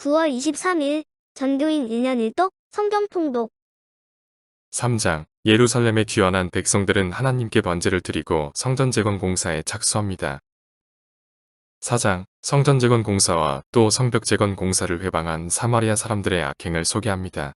9월 23일 전교인 1년 1독 성경 통독 3장 예루살렘에 귀환한 백성들은 하나님께 번제를 드리고 성전 재건 공사에 착수합니다. 4장 성전 재건 공사와 또 성벽 재건 공사를 회방한 사마리아 사람들의 악행을 소개합니다.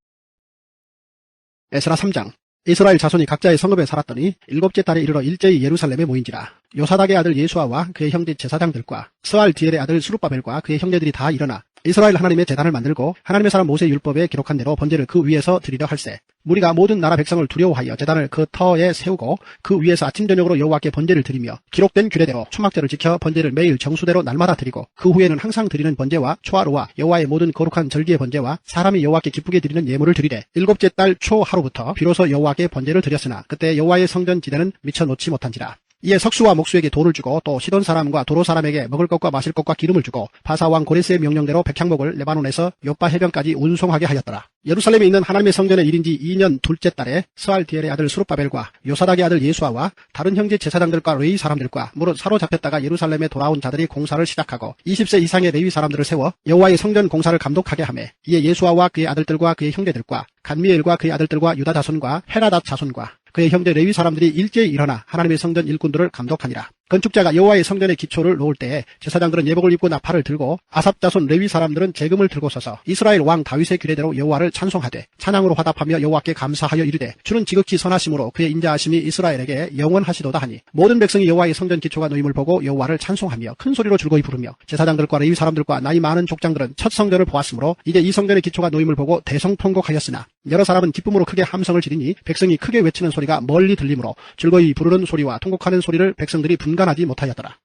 에스라 3장 이스라엘 자손이 각자의 성읍에 살았더니 일곱째 달에 이르러 일제히 예루살렘에 모인지라 요사닥의 아들 예수아와 그의 형제 제사장들과 스알 디엘의 아들 수룹바벨과 그의 형제들이 다 일어나 이스라엘 하나님의 재단을 만들고 하나님의 사람 모세 율법에 기록한 대로 번제를 그 위에서 드리려 할세. 무리가 모든 나라 백성을 두려워하여 재단을 그 터에 세우고 그 위에서 아침 저녁으로 여호와께 번제를 드리며 기록된 규례대로 초막절을 지켜 번제를 매일 정수대로 날마다 드리고 그 후에는 항상 드리는 번제와 초하루와 여호와의 모든 거룩한 절기의 번제와 사람이 여호와께 기쁘게 드리는 예물을 드리되 일곱째 달 초 하루부터 비로소 여호와께 번제를 드렸으나 그때 여호와의 성전 지대는 미쳐 놓지 못한지라 이에 석수와 목수에게 돌을 주고 또 시돈 사람과 도로 사람에게 먹을 것과 마실 것과 기름을 주고 바사 왕 고레스의 명령대로 백향목을 레바논에서 요파 해변까지 운송하게 하였더라. 예루살렘에 있는 하나님의 성전의 일인지 2년 둘째 달에 스알디엘의 아들 수룹바벨과 요사닥의 아들 예수아와 다른 형제 제사장들과 레위 사람들과 무릇 사로잡혔다가 예루살렘에 돌아온 자들이 공사를 시작하고 20세 이상의 레위 사람들을 세워 여호와의 성전 공사를 감독하게 하매 이에 예수아와 그의 아들들과 그의 형제들과 간미엘과 그의 아들들과 유다 자손과 헤라닷 자손과 그의 형제 레위 사람들이 일제히 일어나 하나님의 성전 일꾼들을 감독하니라. 건축자가 여호와의 성전의 기초를 놓을 때에 제사장들은 예복을 입고 나팔을 들고 아삽 자손 레위 사람들은 재금을 들고 서서 이스라엘 왕 다윗의 규례대로 여호와를 찬송하되 찬양으로 화답하며 여호와께 감사하여 이르되 주는 지극히 선하심으로 그의 인자하심이 이스라엘에게 영원하시도다 하니 모든 백성이 여호와의 성전 기초가 놓임을 보고 여호와를 찬송하며 큰 소리로 즐거이 부르며 제사장들과 레위 사람들과 나이 많은 족장들은 첫 성전을 보았으므로 이제 이 성전의 기초가 놓임을 보고 대성통곡하였으나 여러 사람은 기쁨으로 크게 함성을 지르니 백성이 크게 외치는 소리가 멀리 들리므로 즐거이 부르는 소리와 통곡하는 소리를 백성들이 분간하지 못하였더라.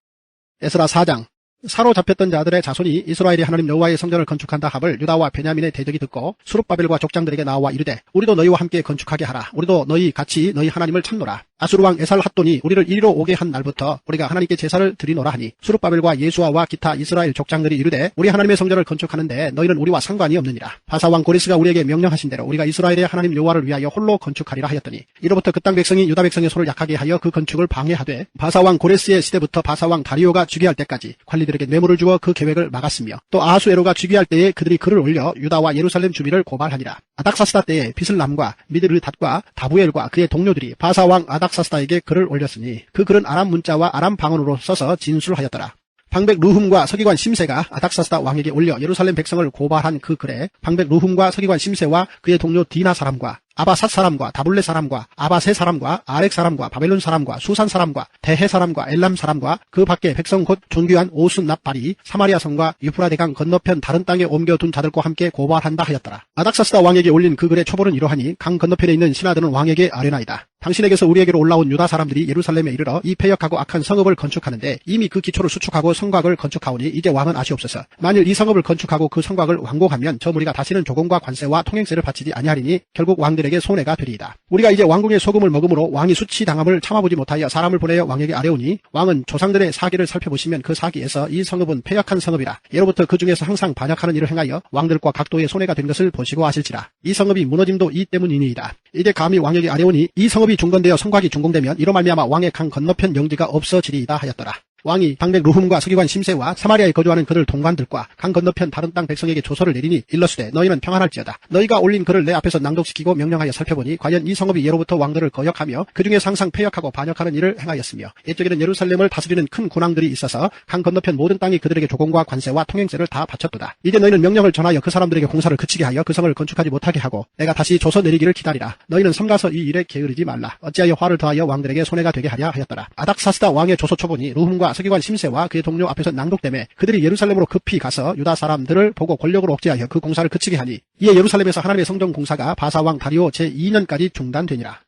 에스라 4장. 사로잡혔던 자들의 자손이 이스라엘이 하나님 여호와의 성전을 건축한다 합을 유다와 베냐민의 대적이 듣고 수룹바벨과 족장들에게 나와 이르되 우리도 너희와 함께 건축하게 하라. 우리도 너희 같이 너희 하나님을 찾노라 아수르 왕 에살 핫돈이 우리를 이리로 오게 한 날부터 우리가 하나님께 제사를 드리노라 하니 수룹바벨과 예수아와 기타 이스라엘 족장들이 이르되 우리 하나님의 성전을 건축하는데 너희는 우리와 상관이 없느니라. 바사 왕 고레스가 우리에게 명령하신 대로 우리가 이스라엘의 하나님 여호와를 위하여 홀로 건축하리라 하였더니 이로부터 그 땅 백성이 유다 백성의 손을 약하게 하여 그 건축을 방해하되 바사 왕 고레스의 시대부터 바사 왕 다리오가 즉위할 때까지 관리들에게 뇌물을 주어 그 계획을 막았으며 또 아하수에로가 즉위할 때에 그들이 글을 올려 유다와 예루살렘 주민을 고발하니라 아닥사스다 때에 비슬람과 미드르닷과 다부엘과 그의 동료들이 바사 왕 아닥사스다에게 글을 올렸으니 그 글은 아람 문자와 아람 방언으로 써서 진술하였더라. 방백 루흠과 서기관 심세가 아닥사스다 왕에게 올려 예루살렘 백성을 고발한 그 글에 방백 루흠과 서기관 심세와 그의 동료 디나 사람과 아바삿 사람과 다블레 사람과 아바세 사람과 아렉 사람과 바벨론 사람과 수산 사람과 대해 사람과 엘람 사람과 그 밖에 백성 곧 존귀한 오순 납발이 사마리아 성과 유프라데강 건너편 다른 땅에 옮겨둔 자들과 함께 고발한다 하였더라. 아닥사스다 왕에게 올린 그 글의 초본은 이러하니 강 건너편에 있는 신하들은 왕에게 아뢰나이다. 당신에게서 우리에게로 올라온 유다 사람들이 예루살렘에 이르러 이 폐역하고 악한 성읍을 건축하는데 이미 그 기초를 수축하고 성곽을 건축하오니 이제 왕은 아시옵소서. 만일 이 성읍을 건축하고 그 성곽을 완공하면 저 무리가 다시는 조공과 관세와 통행세를 바치지 아니하리니 결국 왕들에게 손해가 되리이다. 우리가 이제 왕궁의 소금을 먹음으로 왕이 수치당함을 참아보지 못하여 사람을 보내어 왕에게 아뢰오니 왕은 조상들의 사기를 살펴보시면 그 사기에서 이 성읍은 폐역한 성읍이라 예로부터 그 중에서 항상 반역하는 일을 행하여 왕들과 각도의 손해가 된 것을 보시고 하실지라 이 성읍이 무너짐도 이 때문이니이다. 이제 감히 왕에게 아뢰오니 이 성읍 이 중건되어 성곽이 중공되면 이로 말미암아 왕의 강 건너편 영지가 없어지리이다 하였더라. 왕이 방백 루흠과 서기관 심세와 사마리아에 거주하는 그들 동관들과 강 건너편 다른 땅 백성에게 조서를 내리니 일러스되 너희는 평안할지어다. 너희가 올린 글을 내 앞에서 낭독시키고 명령하여 살펴보니 과연 이 성읍이 예로부터 왕들을 거역하며 그 중에 항상 폐역하고 반역하는 일을 행하였으며 옛적에는 예루살렘을 다스리는 큰 군왕들이 있어서 강 건너편 모든 땅이 그들에게 조공과 관세와 통행세를 다 바쳤도다. 이제 너희는 명령을 전하여 그 사람들에게 공사를 그치게 하여 그 성을 건축하지 못하게 하고 내가 다시 조서 내리기를 기다리라. 너희는 삼가서 이 일에 게으르지 말라. 어찌하여 화를 더하여 왕들에게 손해가 되게 하랴 하였더라. 아닥사스다 왕의 조서 초본이 루흠과 서기관 심세와 그의 동료 앞에서 낭독됨에 그들이 예루살렘으로 급히 가서 유다 사람들을 보고 권력으로 억제하여 그 공사를 그치게 하니 이에 예루살렘에서 하나님의 성전 공사가 바사왕 다리오 제2년까지 중단되니라.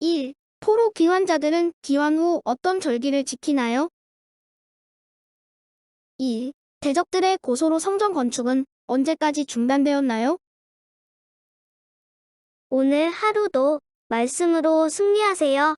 1. 포로 귀환자들은 귀환 후 어떤 절기를 지키나요? 2. 대적들의 고소로 성전 건축은 언제까지 중단되었나요? 오늘 하루도 말씀으로 승리하세요.